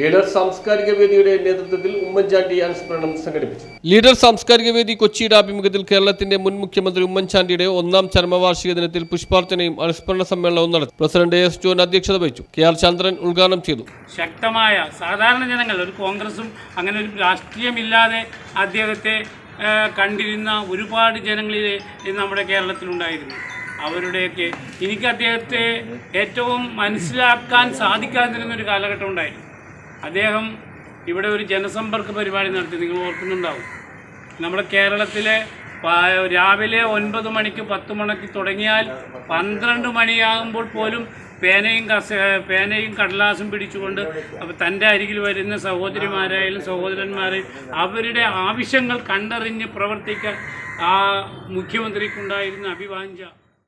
leader സാംസ്കാരിക വേദിയുടെ നേതൃത്വത്തിൽ ഉമ്മൻചാണ്ടി അനുസ്മരണം സംഘടിപ്പിച്ചു. ലീഡർ സാംസ്കാരിക വേദി കൊച്ചിയുടെ ആഭിമുഖ്യത്തിൽ കേരളത്തിന്റെ മുൻ മുഖ്യമന്ത്രി ഉമ്മൻചാണ്ടിയുടെ ഒന്നാം ചരമവാർഷിക ദിനത്തിൽ പുഷ്പാർച്ചനയും അനുസ്മരണ സമ്മേളനവും നടത്തി. പ്രസിഡന്റ് എസ് ജോൻ അധ്യക്ഷത വഹിച്ചു. കെ ആർ ചന്ദ്രൻ ഉദ്ഘാടനം ചെയ്തു. ശക്തമായ സാധാരണ ജനങ്ങൾ ഒരു കോൺഗ്രസും അങ്ങനെ ഒരു രാഷ്ട്രീയമില്ലാതെ അദ്ദേഹത്തെ കണ്ടിരുന്ന ഒരുപാട് ജനങ്ങളിലെ നമ്മുടെ കേരളത്തിലുണ്ടായിരുന്നു. അവരുടെയൊക്കെ എനിക്ക് അദ്ദേഹത്തെ ഏറ്റവും മനസ്സിലാക്കാൻ സാധിക്കാതിരുന്ന ഒരു കാലഘട്ടം ഉണ്ടായിരുന്നു. അദ്ദേഹം ഇവിടെ ഒരു ജനസമ്പർക്ക പരിപാടി നടത്തി നിങ്ങൾ ഓർക്കുന്നുണ്ടാവും. നമ്മുടെ കേരളത്തിലെ രാവിലെ ഒൻപത് മണിക്ക് പത്ത് മണിക്ക് തുടങ്ങിയാൽ പന്ത്രണ്ട് മണിയാകുമ്പോൾ പോലും പേനയും കസ പേനയും കടലാസും പിടിച്ചുകൊണ്ട് അപ്പോൾ തന്റെ അരികിൽ വരുന്ന സഹോദരിമാരായാലും സഹോദരന്മാരെയും അവരുടെ ആവശ്യങ്ങൾ കണ്ടറിഞ്ഞ് പ്രവർത്തിക്കാൻ ആ മുഖ്യമന്ത്രിക്കുണ്ടായിരുന്ന അഭിവാഞ്ച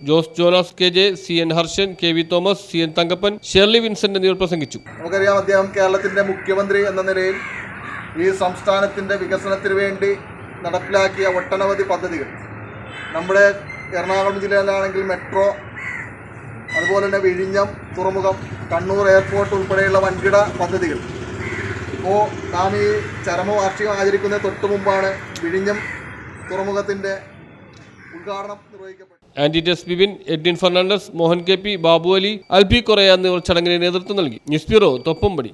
Jose Jolas K J C N Harshan K V Thomas C N Thankappan Shirley Vincent എന്നിവർ പ്രസംഗിച്ചു. നമുക്കറിയാം അദ്ദേഹം കേരളത്തിന്റെ മുഖ്യമന്ത്രി എന്ന നിലയിൽ ഈ സംസ്ഥാനത്തിന്റെ വികസനത്തിന് വേണ്ടി നടപ്പിലാക്കിയ ഒട്ടനവധി പദ്ധതികൾ. നമ്മുടെ എറണാകുളം ജില്ലയിലാണെങ്കിൽ മെട്രോ അതുപോലെ തന്നെ വിഴിഞ്ഞം തുറമുഖം കണ്ണൂർ എയർപോർട്ട് ഉൾപ്പെടെയുള്ള വൻകിട പദ്ധതികൾ. ഇപ്പോൾ നാം ഈ ചരമവാർഷികം ആചരിക്കുന്ന തൊട്ടു മുമ്പാണ് വിഴിഞ്ഞം തുറമുഖത്തിന്റെ ഉദ്ഘാടനം നിർവഹിക്കപ്പെട്ടത് ആന്റി ടെസ് Bibin Edwin Fernandez Mohan K P Babu Ali Albi Correya എന്നിവർ ചടങ്ങിന് നേതൃത്വം നൽകി. News bureau Thoppumpady